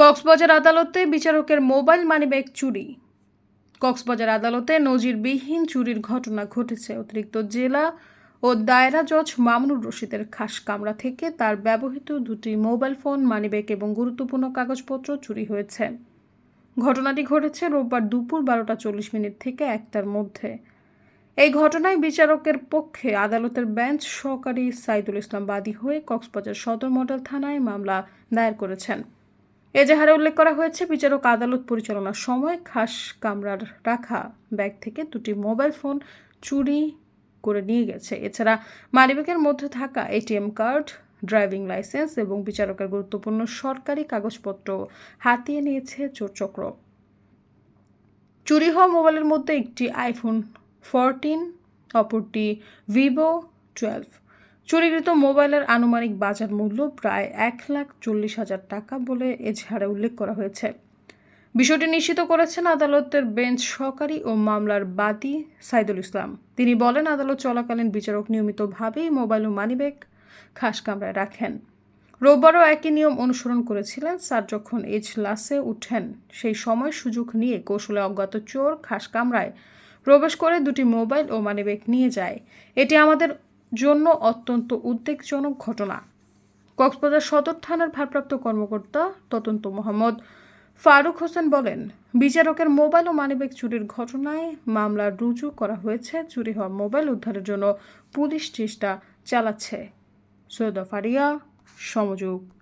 কক্সবাজার আদালতে বিচারকের mobile money bag চুরি। কক্সবাজার আদালতে নজিরবিহীন চুরির ঘটনা ঘটেছে। অতিরিক্ত জেলা ও দায়রা জজ মামুনুর রশিদের খাস কামরা থেকে তার ব্যবহৃত দুটি মোবাইল ফোন, মানিব্যাগ এবং গুরুত্বপূর্ণ কাগজপত্র চুরি হয়েছে। ঘটনাটি ঘটেছে রোববার দুপুর বারোটা চল্লিশ মিনিট থেকে একটার মধ্যে। এই ঘটনায় বিচারকের পক্ষে আদালতের বেঞ্চ সহকারী সাইদুল ইসলাম বাদী হয়ে কক্সবাজার সদর মডেল থানায় মামলা দায়ের করেছেন। এজাহারে উল্লেখ করা হয়েছে, বিচারক আদালত পরিচালনার সময় খাস কামরার রাখা ব্যাগ থেকে দুটি মোবাইল ফোন চুরি করে নিয়ে গেছে। এছাড়া মানিব্যাগের মধ্যে থাকা এটিএম কার্ড, ড্রাইভিং লাইসেন্স এবং বিচারকের গুরুত্বপূর্ণ সরকারি কাগজপত্র হাতিয়ে নিয়েছে চোরচক্র। চুরি হওয়া মোবাইলের মধ্যে একটি আইফোন ফোরটিন অপরটি ভিভো টুয়েলভ চুরিকৃত মোবাইলের আনুমানিক বাজার মূল্য প্রায় এক লাখ চল্লিশ হাজার টাকা বলে এজাহারে উল্লেখ করা হয়েছে। বিষয়টি নিশ্চিত করেছেন আদালতের বেঞ্চ সহকারী ও মামলার বাদী সাইদুল ইসলাম। তিনি বলেন, আদালত চলাকালীন বিচারক নিয়মিতভাবেই মোবাইল ও মানিব্যাগ খাস কামরায় রাখেন। রোববারও একই নিয়ম অনুসরণ করেছিলেন স্যার যখন এজলাসে উঠেন। সেই সময় সুযোগ নিয়ে কৌশলে অজ্ঞাত চোর খাস কামরায় প্রবেশ করে দুটি মোবাইল ও মানিব্যাগ নিয়ে যায়। এটি আমাদের জন্য অত্যন্ত উদ্বেগজনক ঘটনা। কক্সবাজার সদর থানার ভারপ্রাপ্ত কর্মকর্তা তদন্ত মোহাম্মদ ফারুক হোসেন বলেন, বিচারকের মোবাইল ও মানিব্যাগ চুরির ঘটনায় মামলা রুজু করা হয়েছে, চুরি হওয়া মোবাইল উদ্ধারের জন্য পুলিশ চেষ্টা চালাচ্ছে। সৈয়দ ফারিয়া, সমযোগ।